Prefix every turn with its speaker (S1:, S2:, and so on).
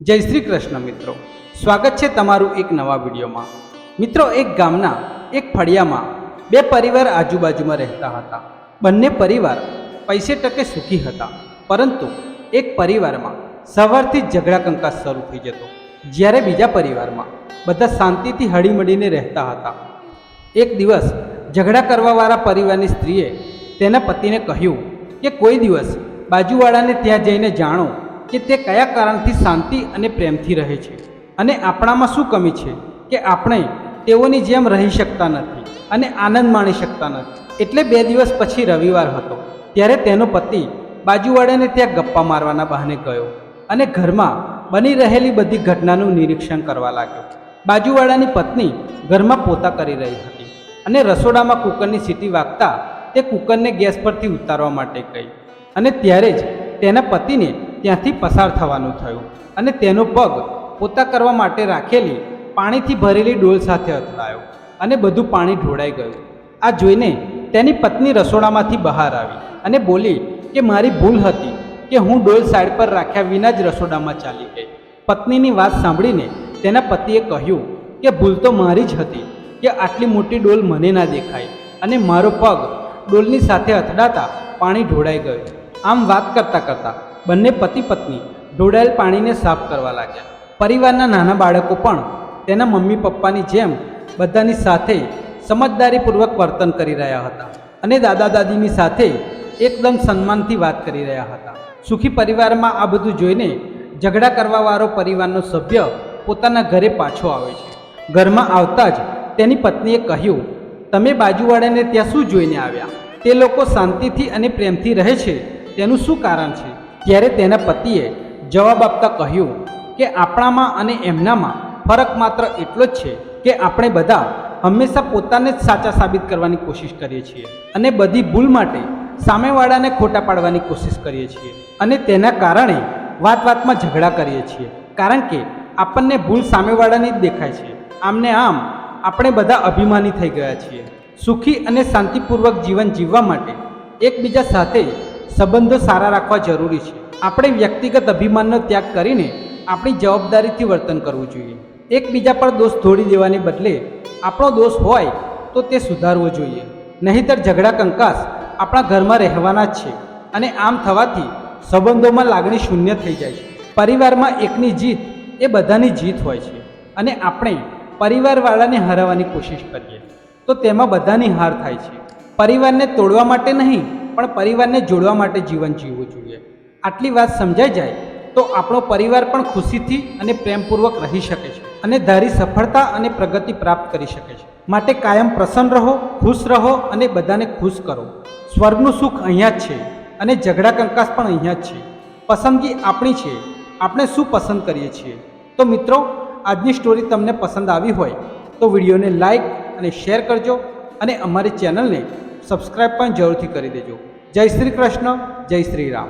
S1: જય શ્રી કૃષ્ણ મિત્રો. સ્વાગત છે તમારું એક નવા વિડીયોમાં. મિત્રો, એક ગામના, એક ફળિયામાં બે પરિવાર આજુબાજુમાં રહેતા હતા. બંને પરિવાર પૈસે ટકે સુખી હતા. પરંતુ એક પરિવારમાં સવારથી જ ઝઘડા કંકાસ શરૂ થઈ જતો. જ્યારે બીજા પરિવારમાં બધા શાંતિથી હળીમળીને રહેતા હતા. એક દિવસ ઝઘડા કરવાવાળા પરિવારની સ્ત્રીએ તેના પતિને કહ્યું કે કોઈ દિવસ બાજુવાળાને ત્યાં જઈને જાણો કે તે કયા કારણથી શાંતિ અને પ્રેમથી રહે છે? અને આપણામાં શું કમી છે? કે આપણે તેઓની જેમ રહી શકતા નથી અને આનંદ માણી શકતા નથી. એટલે બે દિવસ પછી રવિવાર હતો. ત્યારે તેનો પતિ બાજુવાળાને ત્યાં ગપ્પા મારવાના બહાને ગયો અને ઘરમાં બની રહેલી બધી ઘટનાનું નિરીક્ષણ કરવા લાગ્યો. બાજુવાળાની પત્ની ઘરમાં પોતા કરી રહી હતી અને રસોડામાં કુકરની સીટી વાગતા તે કુકરને ગેસ પરથી ઉતારવા માટે કહી અને ત્યારે જ તેના પતિને ત્યાંથી પસાર થવાનું થયું અને તેનો પગ પોતા કરવા માટે રાખેલી પાણીથી ભરેલી ડોલ સાથે અથડાયો અને બધું પાણી ઢોળાઈ ગયું. આ જોઈને તેની પત્ની રસોડામાંથી બહાર આવી અને બોલી કે મારી ભૂલ હતી કે હું ડોલ સાઈડ પર રાખ્યા વિના જ રસોડામાં ચાલી ગઈ. પત્નીની વાત સાંભળીને તેના પતિએ કહ્યું કે ભૂલ તો મારી જ હતી કે આટલી મોટી ડોલ મને ના દેખાય અને મારો પગ ડોલની સાથે અથડાતા પાણી ઢોળાઈ ગયું. આમ વાત કરતાં કરતાં બંને પતિ પત્ની ઢોળાયેલ પાણીને સાફ કરવા લાગ્યા. પરિવારના નાના બાળકો પણ તેના મમ્મી પપ્પાની જેમ બધાની સાથે સમજદારીપૂર્વક વર્તન કરી રહ્યા હતા અને દાદા દાદીની સાથે એકદમ સન્માનથી વાત કરી રહ્યા હતા. સુખી પરિવારમાં આ બધું જોઈને ઝઘડા કરવાવાળો પરિવારનો સભ્ય પોતાના ઘરે પાછો આવે છે. ઘરમાં આવતા જ તેની પત્નીએ કહ્યું, તમે બાજુવાળાને ત્યાં શું જોઈને આવ્યા? તે લોકો શાંતિથી અને પ્રેમથી રહે છે. તેનું શું કારણ છે? ત્યારે તેના પતિએ જવાબ આપતા કહ્યું કે આપણામાં અને એમનામાં ફરક માત્ર એટલો જ છે કે આપણે બધા હંમેશા પોતાને જ સાચા સાબિત કરવાની કોશિશ કરીએ છીએ અને બધી ભૂલ માટે સામેવાળાને ખોટા પાડવાની કોશિશ કરીએ છીએ અને તેના કારણે વાત વાતમાં ઝઘડા કરીએ છીએ. કારણ કે આપણને ભૂલ સામેવાળાની જ દેખાય છે. આમને આમ આપણે બધા અભિમાની થઈ ગયા છીએ. સુખી અને શાંતિપૂર્વક જીવન જીવવા માટે એકબીજા સાથે સંબંધો સારા રાખવા જરૂરી છે. આપણે વ્યક્તિગત અભિમાનનો ત્યાગ કરીને આપણી જવાબદારીથી વર્તન કરવું જોઈએ. એકબીજા પર દોષ ધોડી દેવાને બદલે આપણો દોષ હોય તો તે સુધારવો જોઈએ. નહીંતર ઝઘડા કંકાસ આપણા ઘરમાં રહેવાના જ છે અને આમ થવાથી સંબંધોમાં લાગણી શૂન્ય થઈ જાય છે. પરિવારમાં એકની જીત એ બધાની જીત હોય છે અને આપણે પરિવારવાળાને હરાવવાની કોશિશ કરીએ તો તેમાં બધાની હાર થાય છે. પરિવારને તોડવા માટે નહીં પણ પરિવારને જોડવા માટે જીવન જીવવું જોઈએ. આટલી વાત સમજાઈ જાય તો આપણો પરિવાર પણ ખુશીથી અને પ્રેમપૂર્વક રહી શકે છે અને ધારી સફળતા અને પ્રગતિ પ્રાપ્ત કરી શકે છે. માટે કાયમ પ્રસન્ન રહો, ખુશ રહો અને બધાને ખુશ કરો. સ્વર્ગનું સુખ અહીંયા જ છે અને ઝઘડા કંકાસ પણ અહીંયા જ છે. પસંદગી આપણી છે. આપણે શું પસંદ કરીએ છીએ? તો મિત્રો, આજની સ્ટોરી તમને પસંદ આવી હોય તો વિડીયોને લાઈક અને શેર કરજો અને અમારી ચેનલને સબસ્ક્રાઈબ પણ જરૂરથી કરી દેજો. જય શ્રી કૃષ્ણ જય શ્રી રામ.